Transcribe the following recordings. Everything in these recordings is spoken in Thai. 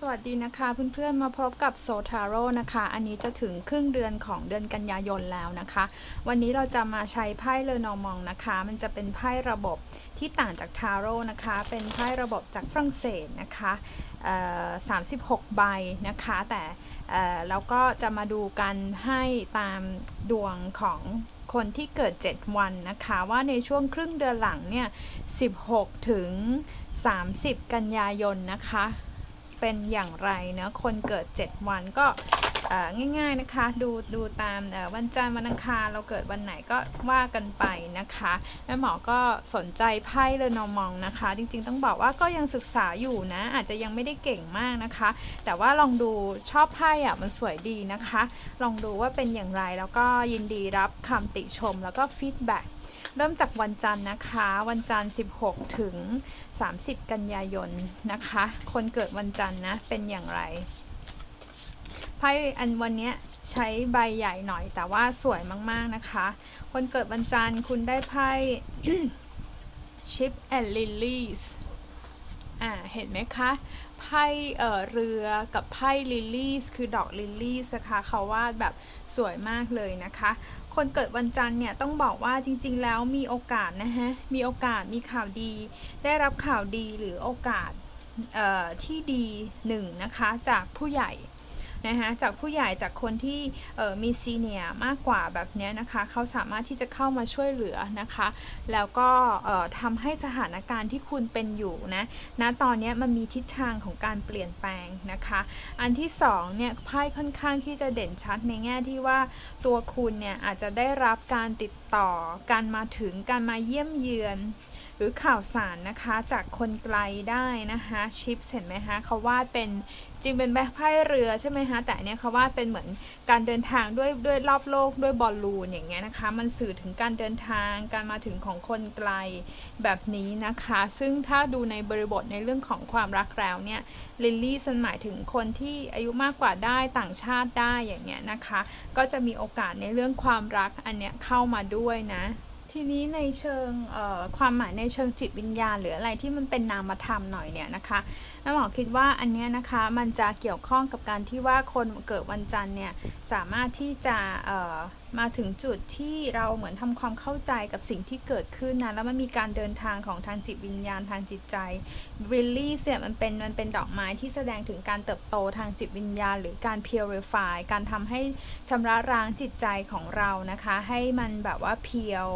สวัสดีนะคะเพื่อนๆมาพบกับโซทาโร่นะคะ อันนี้จะถึงครึ่งเดือนของเดือนกันยายนแล้วนะคะ วันนี้เราจะมาใช้ไพ่เลนอมองนะคะ มันจะเป็นไพ่ระบบที่ต่างจากทาโร่นะคะ เป็นไพ่ระบบจากฝรั่งเศสนะคะเอ่อ36ใบนะคะ แต่เอ่อเราก็จะมาดูกันให้ตามดวงของคนที่เกิด 7 วันนะคะ ว่าในช่วงครึ่งเดือนหลังเนี่ย 16 ถึง 30 กันยายนนะคะ เป็นอย่างไรเนะคนเกิด 7 วันก็ง่ายๆนะคะ ดูดูตามวันจันทร์วันอังคารเราเกิดวันไหนก็ว่ากันไปนะคะแม่หมอก็สนใจไพ่เลนอมองนะคะ จริงๆต้องบอกว่าก็ยังศึกษาอยู่นะ อาจจะยังไม่ได้เก่งมากนะคะ แต่ว่าลองดูชอบไพ่อะมันสวยดีนะคะ ลองดูว่าเป็นอย่างไรแล้วก็ยินดีรับคำติชมแล้วก็ฟีดแบ็ก เริ่มจากวันจันทร์นะคะ วันจันทร์ 16 ถึง 30 กันยายนนะคะ คนเกิดวันจันทร์นะ เป็นอย่างไรไพ่อันวันนี้ใช้ใบใหญ่หน่อยแต่ว่าสวยมากๆนะคะ คนเกิดวันจันทร์คุณได้ไพ่ Ship and Lilies อ่า เห็นไหมคะ ไพ่เรือกับไพ่ลิลลี่คือดอกลิลลี่นะคะเขาวาดแบบสวยมากเลยนะคะ คนเกิดวันจันทร์เนี่ยต้องบอกว่าจริง ๆ แล้วมีโอกาสนะฮะมีโอกาสมีข่าวดี ได้รับข่าวดีหรือโอกาสที่ดีหนึ่งนะคะจากผู้ใหญ่ นะคะจากผู้ใหญ่จากคนที่มีซีเนียมากกว่าแบบนี้นะคะเขาสามารถที่จะเข้ามาช่วยเหลือนะคะ แล้วก็ทำให้สถานการณ์ที่คุณเป็นอยู่นะณตอนนี้มันมีทิศทางของการเปลี่ยนแปลงนะคะ อันที่สองเนี่ยไพ่ค่อนข้างที่จะเด่นชัดในแง่ที่ว่าตัวคุณเนี่ยอาจจะได้รับการติดต่อการมาถึงการมาเยี่ยมเยือน หรือข่าวสารนะคะจากคนไกลได้นะคะชิปเห็นไหมคะเขาวาดเป็นจริงเป็นแบบไพ่เรือใช่ไหมคะแต่เนี้ยเขาวาดเป็นเหมือนการเดินทางด้วยด้วยรอบโลกด้วยบอลลูนอย่างเงี้ยนะคะมันสื่อถึงการเดินทางการมาถึงของคนไกลแบบนี้นะคะ ซึ่งถ้าดูในบริบทในเรื่องของความรักแล้วเนี่ยลิลลี่สันหมายถึงคนที่อายุมากกว่าได้ต่างชาติได้อย่างเงี้ยนะคะ ก็จะมีโอกาสในเรื่องความรักอันเนี้ยเข้ามาด้วยนะ ทีนี้ในเชิงความหมายในเชิงจิตวิญญาณ หรืออะไรที่มันเป็นนามธรรมหน่อยเนี่ยนะคะแม่หมอคิดว่าอันเนี้ยนะคะมันจะเกี่ยวข้องกับการที่ว่าคนเกิดวันจันทร์เนี่ยสามารถที่จะมาถึงจุดที่เราเหมือนทำความเข้าใจกับสิ่งที่เกิดขึ้นนะแล้วมันมีการเดินทางของทางจิตวิญญาณทางจิตใจริลลี่เนี่ยมันเป็นมันเป็นดอกไม้ที่แสดงถึงการเติบโตทางจิตวิญญาณ หรือการ purify การทำให้ชำระล้างจิตใจของเรานะคะ ให้มันแบบว่าเพียว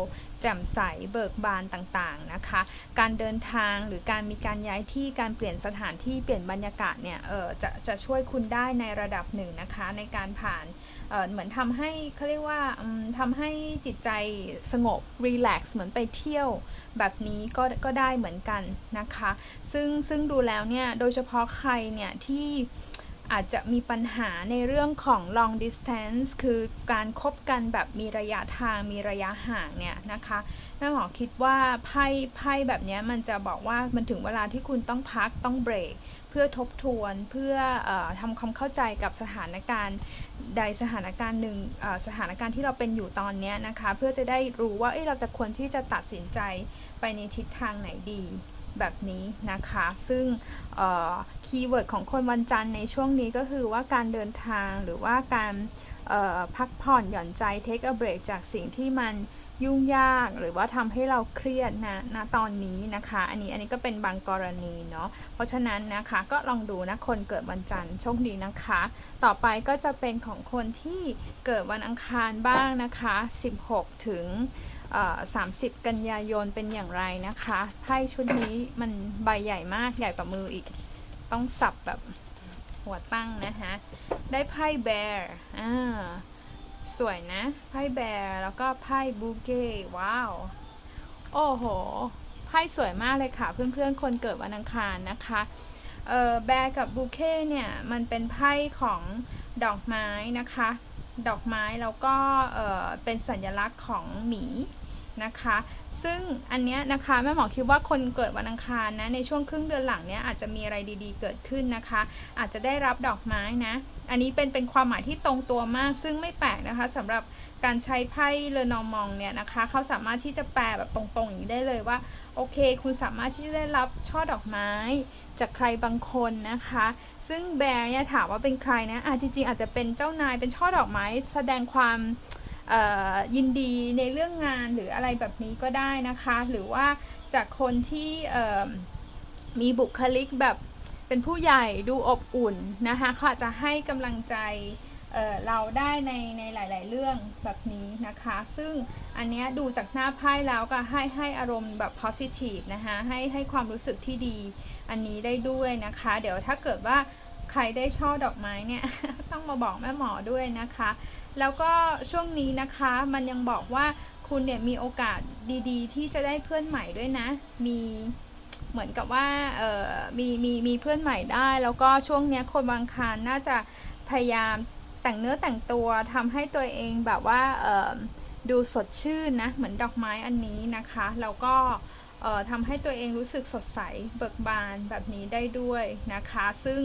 แจ่มใสเบิกบานต่างๆนะคะ การเดินทางหรือการมีการย้ายที่การเปลี่ยนสถานที่เปลี่ยนบรรยากาศเนี่ยเออจะจะช่วยคุณได้ในระดับหนึ่งนะคะในการผ่านเออเหมือนทำให้เขาเรียกว่าอืมทำให้จิตใจสงบรีแลกซ์เหมือนไปเที่ยวแบบนี้ก็ก็ได้เหมือนกันนะคะ ซึ่งซึ่งดูแล้วเนี่ยโดยเฉพาะใครเนี่ยที่ อาจจะมีปัญหาในเรื่องของ long distance คือการคบกันแบบมีระยะทางมีระยะห่างเนี่ยนะคะแม่หมอคิดว่าไพ่ไพ่แบบนี้มันจะบอกว่ามันถึงเวลาที่คุณต้องพักต้องเบรก เพื่อทบทวนเพื่ออทำความเข้าใจกับสถานการณ์ใดสถานการณ์หนึ่งสถานการณ์ที่เราเป็นอยู่ตอนนี้นะคะ เพื่อจะได้รู้ว่าเเราจะควรที่จะตัดสินใจไปในทิศทางไหนดี แบบนี้นะคะ ซึ่งคีย์เวิร์ดของคนวันจันทร์ในช่วงนี้ก็คือว่าการเดินทางหรือว่าการพักผ่อนหย่อนใจ take a break จากสิ่งที่มันยุ่งยากหรือว่าทำให้เราเครียดนะณตอนนี้นะคะ อันนี้อันนี้ก็เป็นบางกรณีเนาะเพราะฉะนั้นนะคะก็ลองดูนะคนเกิดวันจันทร์โชคดีนะคะ ต่อไปก็จะเป็นของคนที่เกิดวันอังคารบ้างนะคะ 16 ถึง 30 กันยายนเป็นอย่างไรนะคะไพ่ชุดนี้มันใบใหญ่มากใหญ่กว่ามืออีก ต้องสับแบบหัวตั้งนะคะได้ไพ่แบร์อ่าสวยนะ ไพ่แบร์แล้วก็ไพ่บูเก้ว้าว โอ้โห ไพ่สวยมากเลยค่ะ เพื่อนๆ คนเกิดวันอังคารนะคะเออแบร์กับบูเก้เนี่ย มันเป็นไพ่ของดอกไม้นะคะ ดอกไม้แล้วก็เออเป็นสัญลักษณ์ของหมี นะคะ ซึ่งอันเนี้ยนะคะแม่หมอคิดว่าคนเกิดวันอังคารนะในช่วงครึ่งเดือนหลังเนี้ยอาจจะมีอะไรดีๆ เกิดขึ้นนะคะ อาจจะได้รับดอกไม้นะอันนี้เป็นเป็นความหมายที่ตรงตัวมาก ซึ่งไม่แปลกนะคะสำหรับการใช้ไพ่เลนอมองเนี่ยนะคะเขาสามารถที่จะแปลแบบตรงๆอย่างนี้ได้เลยว่าโอเค คุณสามารถที่จะได้รับช่อดอกไม้จากใครบางคนนะคะ ซึ่งแบร์เนี่ยถามว่าเป็นใครนะอะจริงๆอาจจะเป็นเจ้านายเป็นช่อดอกไม้ แสดงความ ยินดีในเรื่องงานหรืออะไรแบบนี้ก็ได้นะคะ หรือว่าจากคนที่มีบุคลิกแบบเป็นผู้ใหญ่ดูอบอุ่นนะคะเขาอาจจะให้กำลังใจเเราได้ในในหลาย ๆ เรื่องแบบนี้นะคะ ซึ่งอันเนี้ยดูจากหน้าไพ่แล้วก็ให้ให้อารมณ์แบบ positive นะคะให้ให้ความรู้สึกที่ดีอันนี้ได้ด้วยนะคะ เดี๋ยวถ้าเกิดว่าใครได้ช่อดอกไม้เนี่ย ต้องมาบอกแม่หมอด้วยนะคะ แล้วก็ช่วงนี้นะคะมันยังบอกว่าคุณเนี่ยมีโอกาสดีๆ ที่จะได้เพื่อนใหม่ด้วยนะ มีเหมือนกับว่าเออมีมีมีเพื่อนใหม่ได้ แล้วก็ช่วงนี้คนบางคารน่าจะพยายามแต่งเนื้อแต่งตัวทำให้ตัวเองแบบว่าเออดูสดชื่นนะเหมือนดอกไม้อันนี้นะคะ แล้วก็เออทำให้ตัวเองรู้สึกสดใสเบิกบานแบบนี้ได้ด้วยนะคะ ซึ่ง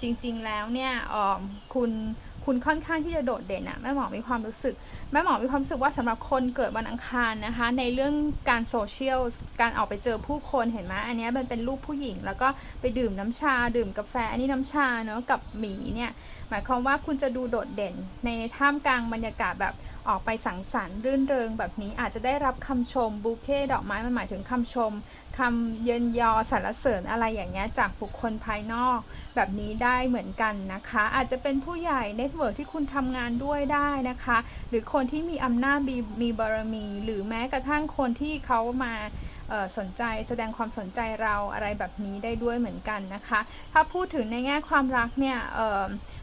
จริงๆแล้วเนี่ยออคุณ คุณค่อนข้างที่จะโดดเด่นอะแม่หมอมีความรู้สึก แม่หมอมีความรู้สึกว่าสำหรับคนเกิดวันอังคารนะคะ ในเรื่องการโซเชียลการออกไปเจอผู้คนเห็นไหมอันนี้มันเป็นรูปผู้หญิง แล้วก็ไปดื่มน้ำชา ดื่มกาแฟอันนี้น้ำชาเนาะกับหมีเนี่ยหมายความว่าคุณจะดูโดดเด่น ในท่ามกลางบรรยากาศแบบออกไปสังสรรค์รื่นเริงแบบนี้อาจจะได้รับคำชมบูเค่ดอกไม้มันหมายถึงคำชมคำเยินยอสรรเสริญอะไรอย่างเงี้ยจากบุคคลภายนอก แบบนี้ได้เหมือนกันนะคะ อาจจะเป็นผู้ใหญ่เน็ตเวิร์กที่คุณทำงานด้วยได้นะคะ หรือคนที่มีอำนาจมีบารมี หรือแม้กระทั่งคนที่เขามา สนใจแสดงความสนใจเราอะไรแบบนี้ได้ด้วยเหมือนกันนะคะ ถ้าพูดถึงในแง่ความรักเนี่ย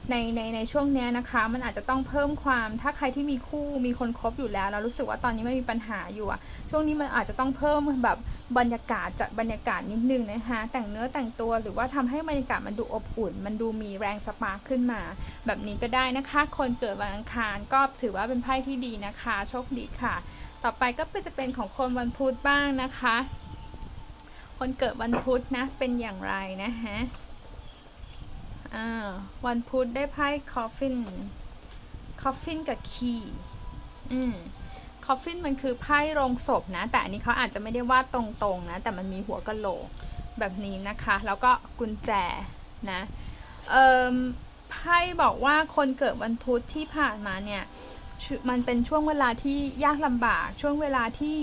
ในในในช่วงนี้นะคะ มันอาจจะต้องเพิ่มความถ้าใครที่มีคู่มีคนคบอยู่แล้วแล้วรู้สึกว่าตอนนี้ไม่มีปัญหาอยู่อะช่วงนี้มันอาจจะต้องเพิ่มแบบบรรยากาศจัดบรรยากาศนิดนึงนะคะแต่งเนื้อแต่งตัวหรือว่าทำให้บรรยากาศมันดูอบอุ่น มันดูมีแรงสปาร์คขึ้นมา แบบนี้ก็ได้นะคะ คนเกิดวันอังคารก็ถือว่าเป็นไพ่ที่ดีนะคะ โชคดีค่ะ ต่อไปก็เป็นจะเป็นของคนวันพุธบ้างนะคะ คนเกิดวันพุธนะ เป็นอย่างไรนะฮะอ่าวันพุธได้ไพ่คอฟฟิน คอฟฟินกับคีย์อืมคอฟฟินมันคือไพ่โรงศพนะ แต่อันนี้เขาอาจจะไม่ได้วาดตรงๆนะ แต่มันมีหัวกะโหลกแบบนี้นะคะ แล้วก็กุญแจนะ เอ่มไพ่บอกว่าคนเกิดวันพุธที่ผ่านมาเนี่ย มันเป็นช่วงเวลาที่ยากลำบากช่วงเวลาที่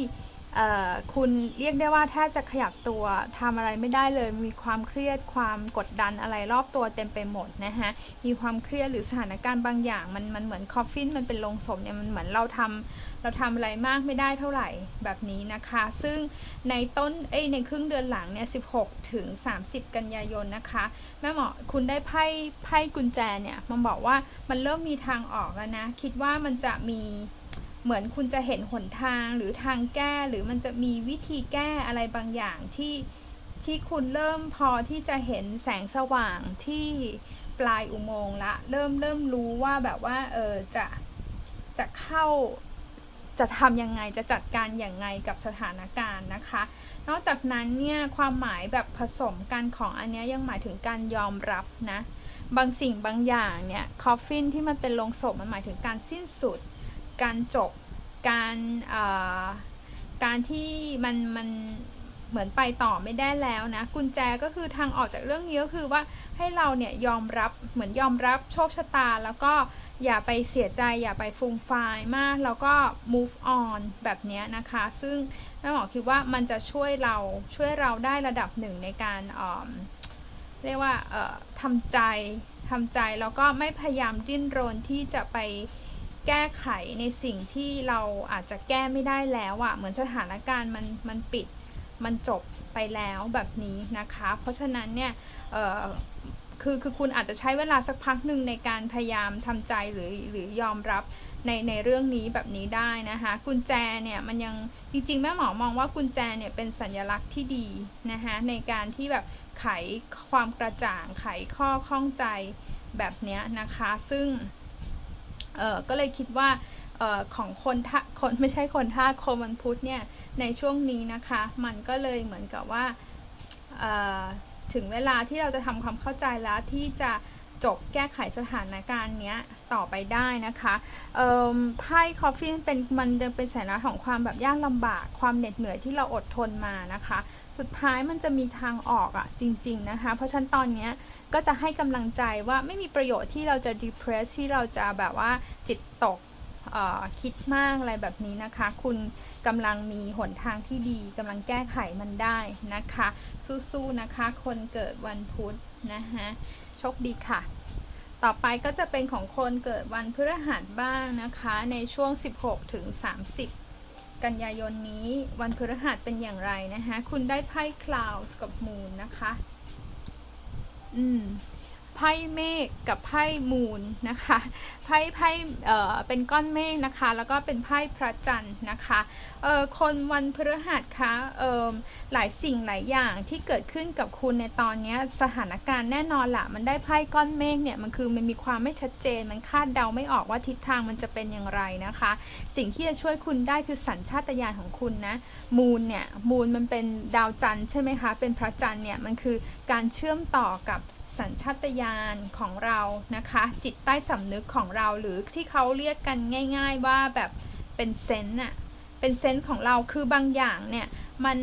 คุณเรียกได้ว่าแทบจะขยับตัวทำอะไรไม่ได้เลย มีความเครียดความกดดันอะไรรอบตัวเต็มไปหมดนะฮะมีความเครียดหรือสถานการณ์บางอย่าง มันมันเหมือนคอฟฟินมันเป็นลงศพเนี่ยมันเหมือนเราทำเราทำอะไรมากไม่ได้เท่าไหร่แบบนี้นะคะ ซึ่งในต้นเอ้ยในครึ่งเดือนหลังเนี่ย 16 ถึง 30 กันยายนนะคะ แม่หมอคุณได้ไพ่ไพ่กุญแจเนี่ยมันบอกว่ามันเริ่มมีทางออกแล้วนะ คิดว่ามันจะมี เหมือนคุณจะเห็นหนทางหรือทางแก้หรือมันจะมีวิธีแก้อะไรบางอย่างที่ที่คุณเริ่มพอที่จะเห็นแสงสว่างที่ปลายอุโมงค์ละ เริ่มเริ่มรู้ว่าแบบว่าเออจะจะเข้าจะทำยังไงจะจัดการอย่างไงกับสถานการณ์นะคะ นอกจากนั้นเนี่ยความหมายแบบผสมกันของอันเนี้ยยังหมายถึงการยอมรับนะ บางสิ่งบางอย่างเนี่ยคอฟฟินที่มันเป็นลงศพมันหมายถึงการสิ้นสุด การจบการการที่มันมันเหมือนไปต่อไม่ได้แล้วนะ กุญแจก็คือทางออกจากเรื่องนี้ก็คือว่าให้เราเนี่ยยอมรับเหมือนยอมรับโชคชะตา แล้วก็อย่าไปเสียใจอย่าไปฟูมฟายมาก แล้วก็ move on แบบนี้นะคะ ซึ่งแม่หมอคิดว่ามันจะช่วยเราช่วยเราได้ระดับหนึ่งในการเเรียกว่าทำใจทำใจแล้วก็ไม่พยายามดิ้นรนที่จะไป แก้ไขในสิ่งที่เราอาจจะแก้ไม่ได้แล้วอะ่ะเหมือนสถานการณ์มันมันปิดมันจบไปแล้วแบบนี้นะคะ เพราะฉะนั้นเนี่ยคือคือคุณอาจจะใช้เวลาสักพักหนึ่งในการพยายามทำใจหรือหรือยอมรับในในเรื่องนี้แบบนี้ได้นะคะ กุญแจเนี่ยมันยังจริงๆแม่หมอมองว่ากุญแจเนี่ยเป็นสัญลักษณ์ที่ดีนะคะในการที่แบบไขความกระจ่างไขข้อข้องใจแบบเนี้ยนะคะ ซึ่ง เออก็เลยคิดว่าเออของคนท่าคนไม่ใช่คนท่าคนวันพุธเนี่ยในช่วงนี้นะคะ มันก็เลยเหมือนกับว่าเออถึงเวลาที่เราจะทำความเข้าใจแล้วที่จะจบแก้ไขสถานการณ์เนี้ยต่อไปได้นะคะไพ่คอฟฟี่เป็นมันจะเป็นสัญลักษณ์ของความแบบยากลำบากความเหน็ดเหนื่อยที่เราอดทนมานะคะ สุดท้ายมันจะมีทางออกอะจริง ๆนะคะ เพราะฉะนั้นตอนเนี้ย ก็จะให้กำลังใจว่าไม่มีประโยชน์ที่เราจะ depress ที่เราจะแบบว่าจิตตกคิดมากอะไรแบบนี้นะคะ คุณกำลังมีหนทางที่ดีกำลังแก้ไขมันได้นะคะ สู้ๆนะคะ คนเกิดวันพุธนะคะโชคดีค่ะ ต่อไปก็จะเป็นของคนเกิดวันพฤหัสบ้างนะคะ ในช่วง 16 ถึง 30 กันยายนนี้วันพฤหัสเป็นอย่างไรนะคะ คุณได้ไพ่ clouds กับ moon นะคะ อืม ไพ่เมฆกับไพ่มูนนะคะไพ่ไพ่เอ่อเป็นก้อนเมฆนะคะ แล้วก็เป็นไพ่พระจันทร์นะคะเอ่อคนวันพฤหัสคะเอ่อหลายสิ่งหลายอย่างที่เกิดขึ้นกับคุณในตอนนี้สถานการณ์แน่นอนละมันได้ไพ่ก้อนเมฆเนี่ยมันคือมันมีความไม่ชัดเจน มันคาดเดาไม่ออกว่าทิศทางมันจะเป็นอย่างไรนะคะ สิ่งที่จะช่วยคุณได้คือสัญชาตญาณของคุณนะมูนเนี่ยมูนมันเป็นดาวจันทร์ใช่ไหมคะเป็นพระจันทร์เนี่ยมันคือการเชื่อมต่อกับ สัญชาตญาณของเรานะคะ จิตใต้สำนึกของเราหรือที่เขาเรียกกันง่าย ๆ ว่าแบบเป็นเซนต์น่ะเป็นเซนส์ของเราคือบางอย่างเนี่ยมัน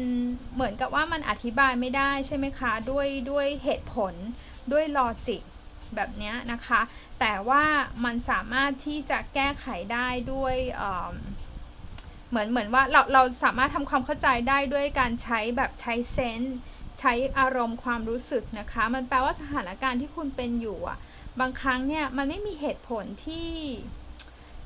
เหมือนกับว่ามันอธิบายไม่ได้ใช่ไหมคะด้วยด้วยเหตุผลด้วยลอจิกแบบเนี้ยนะคะ แต่ว่ามันสามารถที่จะแก้ไขได้ด้วยเเหมือนเหมือนว่าเราเราสามารถทำความเข้าใจได้ด้วยการใช้แบบใช้เซนส์ ใช้อารมณ์ความรู้สึกนะคะ มันแปลว่าสถานการณ์ที่คุณเป็นอยู่อะบางครั้งเนี่ยมันไม่มีเหตุผลที่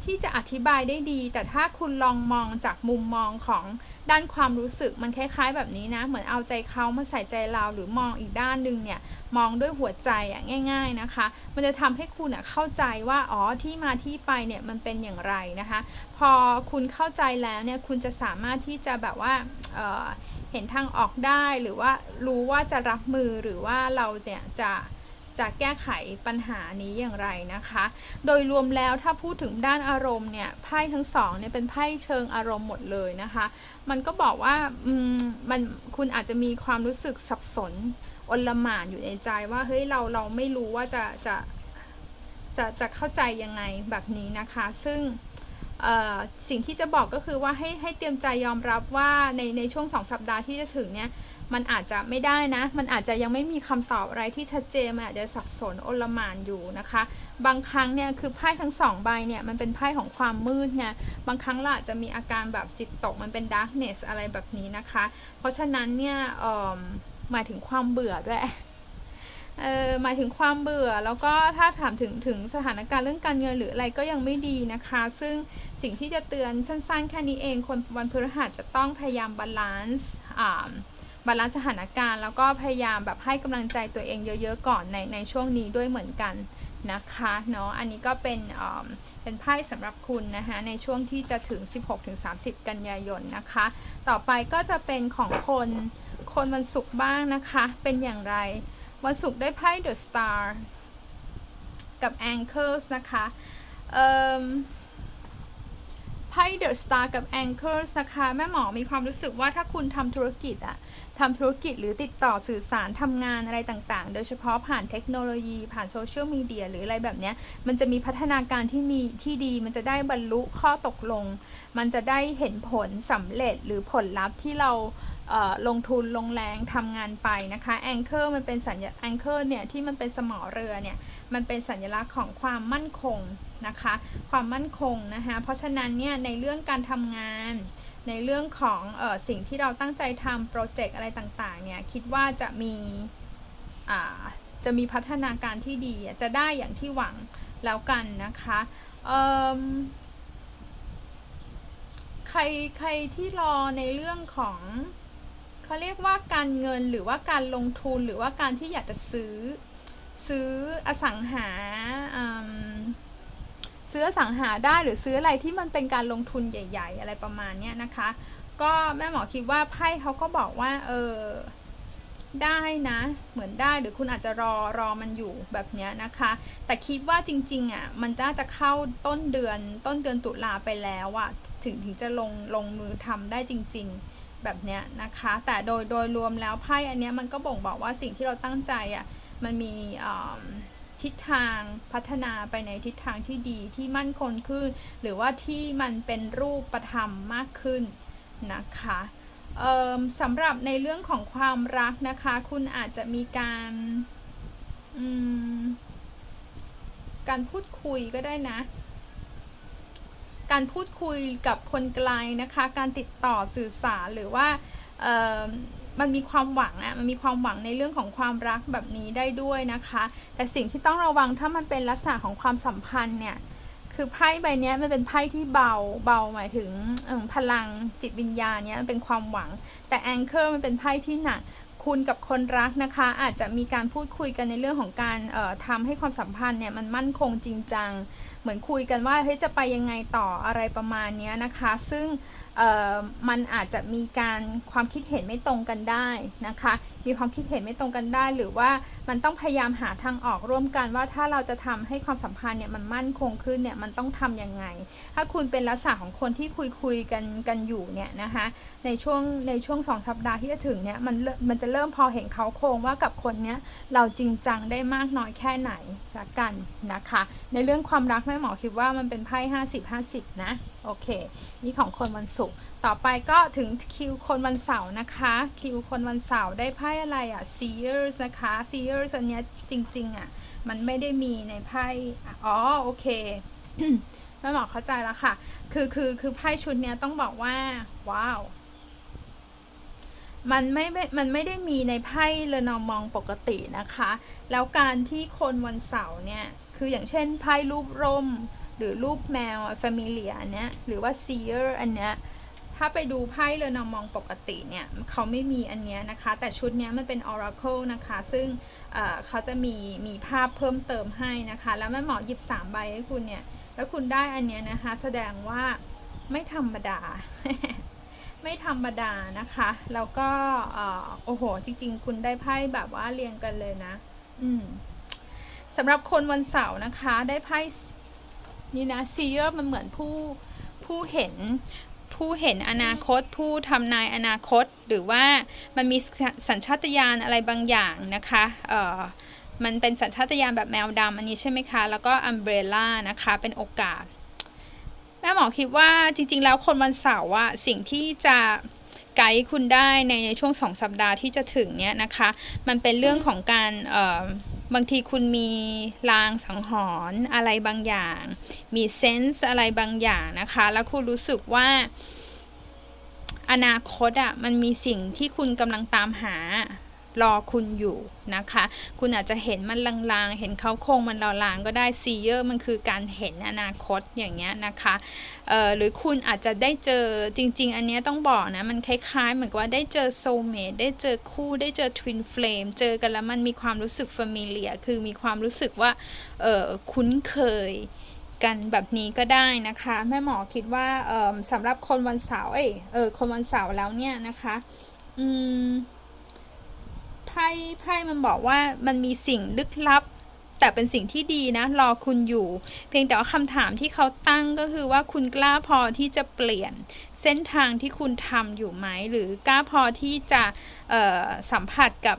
ที่จะอธิบายได้ดี แต่ถ้าคุณลองมองจากมุมมองของด้านความรู้สึกมันคล้าย ๆ แบบนี้นะ เหมือนเอาใจเขามาใส่ใจเราหรือมองอีกด้านหนึ่งเนี่ย มองด้วยหัวใจอะง่าย ๆนะคะ มันจะทำให้คุณอะเข้าใจว่าอ๋อที่มาที่ไปเนี่ยมันเป็นอย่างไรนะคะ พอคุณเข้าใจแล้วเนี่ยคุณจะสามารถที่จะแบบว่าเออ เห็นทางออกได้หรือว่ารู้ว่าจะรับมือหรือว่าเราเนี่ยจะจะแก้ไขปัญหานี้อย่างไรนะคะ โดยรวมแล้วถ้าพูดถึงด้านอารมณ์เนี่ยไพ่ทั้งสองเนี่ยเป็นไพ่เชิงอารมณ์หมดเลยนะคะ มันก็บอกว่าอืมมันคุณอาจจะมีความรู้สึกสับสนอลหม่านอยู่ในใจว่าเฮ้ยเราเราไม่รู้ว่าจะจะจะจะเข้าใจยังไงแบบนี้นะคะ ซึ่ง สิ่งที่จะบอกก็คือว่าให้ให้เตรียมใจยอมรับว่าในในช่วงสองสัปดาห์ที่จะถึงเนี่ยมันอาจจะไม่ได้นะ มันอาจจะยังไม่มีคำตอบอะไรที่ชัดเจนมันอาจจะสับสนโอลมานอยู่นะคะ บางครั้งเนี่ยคือไพ่ทั้งสองใบเนี่ยมันเป็นไพ่ของความมืดไงบางครั้งเราอาจะมีอาการแบบจิตตกมันเป็น darkness อะไรแบบนี้นะคะ เพราะฉะนั้นเนี่ยหมายถึงความเบื่อด้วย เออหมายถึงความเบื่อแล้วก็ถ้าถามถึงถึงสถานการณ์เรื่องการเงินหรืออะไรก็ยังไม่ดีนะคะ ซึ่งสิ่งที่จะเตือนสั้นๆ แค่นี้เอง คนวันพฤหัสจะต้องพยายามบาลานซ์อ่าบาลานซ์สถานการณ์ แล้วก็พยายามแบบให้กำลังใจตัวเองเยอะๆก่อนในในช่วงนี้ด้วยเหมือนกันนะคะเนาะอันนี้ก็เป็นอ่าเป็นไพ่สำหรับคุณนะคะในช่วงที่จะถึง 16-30 กันยายนนะคะ ต่อไปก็จะเป็นของคนคนวันศุกร์บ้างนะคะเป็นอย่างไร วันศุกร์ได้ไพ่ The Star กับ Anchors นะคะเอิ่มไพ่ The Star กับ Anchors นะคะแม่หมอมีความรู้สึกว่าถ้าคุณทำธุรกิจอะทำธุรกิจหรือติดต่อสื่อสารทำงานอะไรต่างๆ โดยเฉพาะผ่านเทคโนโลยี ผ่านโซเชียลมีเดียหรืออะไรแบบเนี้ยมันจะมีพัฒนาการที่มีที่ดี มันจะได้บรรลุข้อตกลง มันจะได้เห็นผลสำเร็จหรือผลลัพธ์ที่เรา ลงทุนลงแรงทำงานไปนะคะแองเกอร์มันเป็นสัญญาแองเกอร์เนี่ยที่มันเป็นสมอเรือเนี่ยมันเป็นสัญลักษณ์ของความมั่นคงนะคะความมั่นคงนะคะเพราะฉะนั้นเนี่ยในเรื่องการทำงานในเรื่องของออสิ่งที่เราตั้งใจทำโปรเจกต์อะไรต่างๆเนี่ยคิดว่าจะมีจะมีพัฒนาการที่ดีจะได้อย่างที่หวังแล้วกันนะคะใครใครที่รอในเรื่องของ เขาเรียกว่าการเงินหรือว่าการลงทุนหรือว่าการที่อยากจะซื้อ ซื้ออสังหาซื้ออสังหาได้หรือซื้ออะไรที่มันเป็นการลงทุนใหญ่ ๆ อะไรประมาณเนี้ยนะคะ ก็แม่หมอคิดว่าไพ่เขาก็บอกว่า เออได้นะ เหมือนได้หรือคุณอาจจะรอรอมันอยู่แบบเนี้ยนะคะ แต่คิดว่าจริงๆอะมันน่าจะเข้าต้นเดือนต้นเดือนตุลาไปแล้วอะถึงถึงจะลงลงมือทำได้จริง ๆ แบบเนี้ยนะคะ แต่โดยโดยรวมแล้วไพ่อันเนี้ยมันก็บ่งบอกว่าสิ่งที่เราตั้งใจอะมันมีทิศทางพัฒนาไปในทิศทางที่ดีที่มั่นคงขึ้น หรือว่าที่มันเป็นรูปประธรรมมากขึ้นนะคะเอิ่มสำหรับในเรื่องของความรักนะคะ คุณอาจจะมีการการพูดคุยก็ได้นะ การพูดคุยกับคนไกลนะคะ การติดต่อสื่อสารหรือว่ามันมีความหวังอะมันมีความหวังในเรื่องของความรักแบบนี้ได้ด้วยนะคะ แต่สิ่งที่ต้องระวังถ้ามันเป็นลักษณะของความสัมพันธ์เนี่ย คือไพ่ใบนี้มันเป็นไพ่ที่เบา เบาหมายถึงพลังจิตวิญญาณเนี้ยมันเป็นความหวัง แต่แองเกอร์มันเป็นไพ่ที่หนัก คุณกับคนรักนะคะ อาจจะมีการพูดคุยกันในเรื่องของการทำให้ความสัมพันธ์เนี่ยมันมั่นคงจริงจัง เหมือนคุยกันว่าเฮ้ยจะไปยังไงต่ออะไรประมาณนี้นะคะ ซึ่งมันอาจจะมีการความคิดเห็นไม่ตรงกันได้นะคะ มีความคิดเห็นไม่ตรงกันได้ หรือว่ามันต้องพยายามหาทางออกร่วมกันว่าถ้าเราจะทำให้ความสัมพันธ์เนี่ยมันมั่นคงขึ้นเนี่ยมันต้องทำยังไง ถ้าคุณเป็นลักษณะของคนที่คุยคุยกันกันอยู่เนี่ยนะคะในช่วงในช่วงสองสัปดาห์ที่จะถึงเนี่ยมันมมันจะเริ่มพอเห็นเขาโครงว่ากับคนเนี้ยเราจริงจังได้มากน้อยแค่ไหนละกันนะคะ ในเรื่องความรักแม่หมอคิดว่ามันเป็นไพ่ห้าสิบห้าสิบนะโอเค นี่ของคนวันศุกร์ต่อไปก็ถึงคิวคนวันเสาร์นะคะ คิวคนวันเสาร์ได้ไพ่อะไรอะ seers นะคะ seers อันเนี้ยจริงๆอะ มันไม่ได้มีในไพ่อ๋อโอเคแม่หมอเข้าใจแล้วค่ะ คือคือคือไพ่ชุดเนี้ยต้องบอกว่า ว้าวมันไม่ไม่มันไม่ได้มีในไพ่เลนอมองปกตินะคะ แล้วการที่คนวันเสาร์เนี่ย คืออย่างเช่นไพ่รูปร่ม หรือรูปแมว familiar อันเนี้ยหรือว่า seer อันเนี้ยถ้าไปดูไพ่เลนอมองปกติเนี่ยเขาไม่มีอันเนี้ยนะคะ แต่ชุดเนี้ยมันเป็น oracle นะคะ ซึ่งเเขาจะมีมีภาพเพิ่มเติมให้นะคะ แล้วแม่หมอหยิบสามใบให้คุณเนี่ย แล้วคุณได้อันเนี้ยนะคะ แสดงว่าไม่ธรรมดา ไม่ธรรมดานะคะ แล้วก็โอ้โห จริง ๆ คุณได้ไพ่แบบว่าเรียงกันเลยนะ อืมสำหรับคนวันเสาร์นะคะ ได้ไพ่ นี่นะซีเออร์มันเหมือนผู้ผู้เห็นผู้เห็นอนาคต ผู้ทำนายอนาคต หรือว่ามันมีสัญชาตญาณอะไรบางอย่างนะคะเอ่อมันเป็นสัญชาตญาณแบบแมวดำอันนี้ใช่ไหมคะ แล้วก็อัมเบรล่านะคะเป็นโอกาส แม่หมอคิดว่าจริง ๆ แล้วคนวันเสาร์อะสิ่งที่จะไกด์คุณได้ในในช่วงสองสัปดาห์ที่จะถึงเนี้ยนะคะ มันเป็นเรื่องของการเอ่อ บางทีคุณมีลางสังหรณ์อะไรบางอย่าง มีเซนส์อะไรบางอย่างนะคะ แล้วคุณรู้สึกว่า อนาคตอะ่ะมันมีสิ่งที่คุณกำลังตามหา รอคุณอยู่นะคะ คุณอาจจะเห็นมันลางๆ เห็นเขาโครงมันลางๆก็ได้ซีเยอร์มันคือการเห็นอนาคตอย่างเงี้ยนะคะเอ่อหรือคุณอาจจะได้เจอจริง ๆ อันเนี้ยต้องบอกนะ มันคล้ายๆ เหมือนกับว่าได้เจอโซเมดได้เจอคู่ได้เจอทวินเฟลมเจอกันแล้วมันมีความรู้สึกฟมิเลียคือมีความรู้สึกว่าเออคุ้นเคยกันแบบนี้ก็ได้นะคะ แม่หมอคิดว่าสำหรับคนวันเสาร์เอยเออคนวันเสาร์แล้วเนี่ยนะคะ อืม ไพ่ไพ่มันบอกว่ามันมีสิ่งลึกลับ แต่เป็นสิ่งที่ดีนะ รอคุณอยู่ เพียงแต่ว่าคำถามที่เขาตั้งก็คือว่าคุณกล้าพอที่จะเปลี่ยนเส้นทางที่คุณทำอยู่ไหม หรือกล้าพอที่จะสัมผัสกับ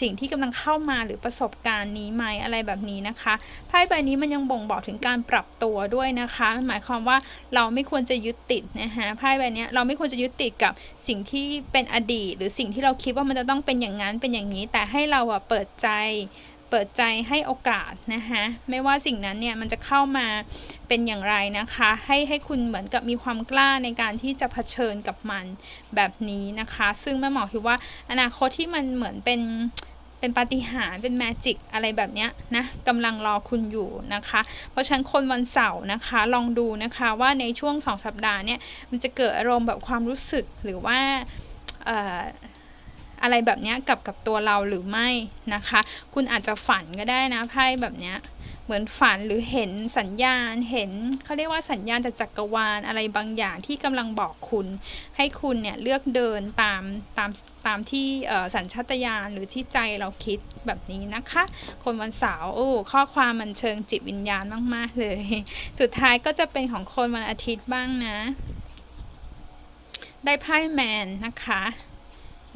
สิ่งที่กำลังเข้ามาหรือประสบการณ์นี้ไหมอะไรแบบนี้นะคะไพ่ใบนี้มันยังบ่งบอกถึงการปรับตัวด้วยนะคะ หมายความว่าเราไม่ควรจะยึดติดนะคะไพ่ใบนี้เราไม่ควรจะยึดติดกับสิ่งที่เป็นอดีต หรือสิ่งที่เราคิดว่ามันจะต้องเป็นอย่างนั้นเป็นอย่างนี้ แต่ให้เราอะเปิดใจ เปิดใจให้โอกาสนะคะไม่ว่าสิ่งนั้นเนี่ยมันจะเข้ามาเป็นอย่างไรนะคะ ให้ให้คุณเหมือนกับมีความกล้าในการที่จะเผชิญกับมันแบบนี้นะคะ ซึ่งแม่หมอคิดว่าอนาคตที่มันเหมือนเป็นเป็นปาฏิหาริย์เป็นแมจิกอะไรแบบเนี้ยนะกำลังรอคุณอยู่นะคะ เพราะฉะนั้นคนวันเสาร์นะคะ ลองดูนะคะว่าในช่วงสองสัปดาห์เนี่ยมันจะเกิดอารมณ์แบบความรู้สึกหรือว่า อะไรแบบนี้กับกับตัวเราหรือไม่นะคะ คุณอาจจะฝันก็ได้นะไพ่แบบนี้เหมือนฝันหรือเห็นสัญญาณเห็นเขาเรียกว่าสัญญาณจากจักรวาลอะไรบางอย่างที่กำลังบอกคุณ ให้คุณเนี่ยเลือกเดินตามตามตามที่สัญชาตญาณหรือที่ใจเราคิดแบบนี้นะคะ คนวันเสาร์โอ้ข้อความมันเชิงจิตวิญญาณมากๆเลย สุดท้ายก็จะเป็นของคนวันอาทิตย์บ้างนะ ได้ไพ่แมนนะคะ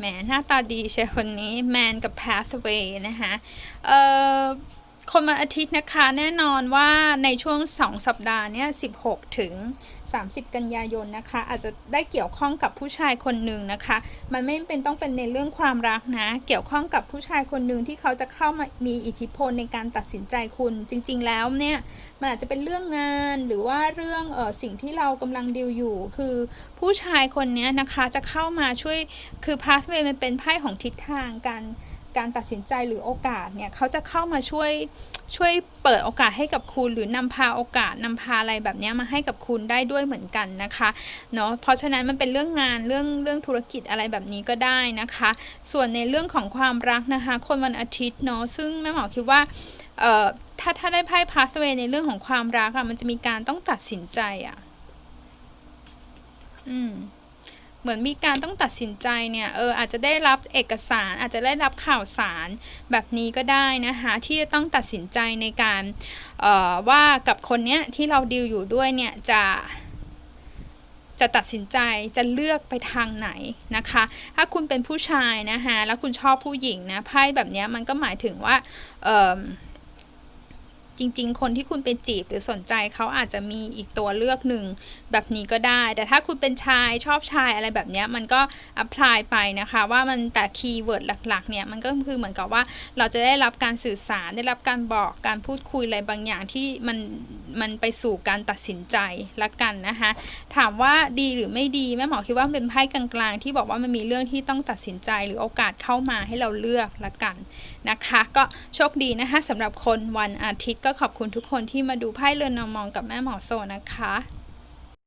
แหมหน้าตาดีใช่คนนี้แมนกับ pathway นะคะเอ่อคนวันอาทิตย์นะคะแน่นอนว่าในช่วง 2 สัปดาห์เนี้ย16 ถึง 30 กันยายนนะคะ อาจจะได้เกี่ยวข้องกับผู้ชายคนหนึ่งนะคะ มันไม่เป็นต้องเป็นในเรื่องความรักนะ เกี่ยวข้องกับผู้ชายคนหนึ่งที่เขาจะเข้ามามีอิทธิพลในการตัดสินใจคุณ จริง ๆ แล้วเนี่ยมันอาจจะเป็นเรื่องงานหรือว่าเรื่องเออสิ่งที่เรากำลังดีลอยู่ คือผู้ชายคนนี้นะคะจะเข้ามาช่วยคือพาสเวย์มันเป็นไพ่ของทิศทางการ การตัดสินใจหรือโอกาสเนี่ยเขาจะเข้ามาช่วยช่วยเปิดโอกาสให้กับคุณหรือนำพาโอกาสนำพาอะไรแบบนี้มาให้กับคุณได้ด้วยเหมือนกันนะคะเนาะเพราะฉะนั้นมันเป็นเรื่องงานเรื่องเรื่องธุรกิจอะไรแบบนี้ก็ได้นะคะ ส่วนในเรื่องของความรักนะคะ คนวันอาทิตย์เนาะซึ่งแม่หมอคิดว่าเอ่อถ้าถ้าได้ไพ่พาสเวในเรื่องของความรักอะมันจะมีการต้องตัดสินใจอะอืม เหมือนมีการต้องตัดสินใจเนี่ยเอออาจจะได้รับเอกสาร อาจจะได้รับข่าวสารแบบนี้ก็ได้นะคะที่จะต้องตัดสินใจในการออว่ากับคนเนี้ยที่เราดีลอยู่ด้วยเนี่ยจะจะตัดสินใจจะเลือกไปทางไหนนะคะ ถ้าคุณเป็นผู้ชายนะคะแล้วคุณชอบผู้หญิงนะไพ่แบบนี้มันก็หมายถึงว่าเออ จริง ๆ คนที่คุณไปจีบหรือสนใจเขาอาจจะมีอีกตัวเลือกหนึ่งแบบนี้ก็ได้ แต่ถ้าคุณเป็นชายชอบชายอะไรแบบนี้มันก็อัพพลายไปนะคะว่ามันแต่คีย์เวิร์ดหลักๆเนี่ยมันก็คือเหมือนกับว่าเราจะได้รับการสื่อสารได้รับการบอกการพูดคุยอะไรบางอย่างที่มันมันไปสู่การตัดสินใจละกันนะคะถามว่าดีหรือไม่ดีแม่หมอคิดว่าเป็นไพ่กลางๆ ที่บอกว่ามันมีเรื่องที่ต้องตัดสินใจหรือโอกาสเข้ามาให้เราเลือกละกัน นะคะ ก็โชคดีนะคะสำหรับคนวันอาทิตย์ก็ขอบคุณทุกคนที่มาดูไพ่เรือนนอมองกับแม่หมอโซนะคะ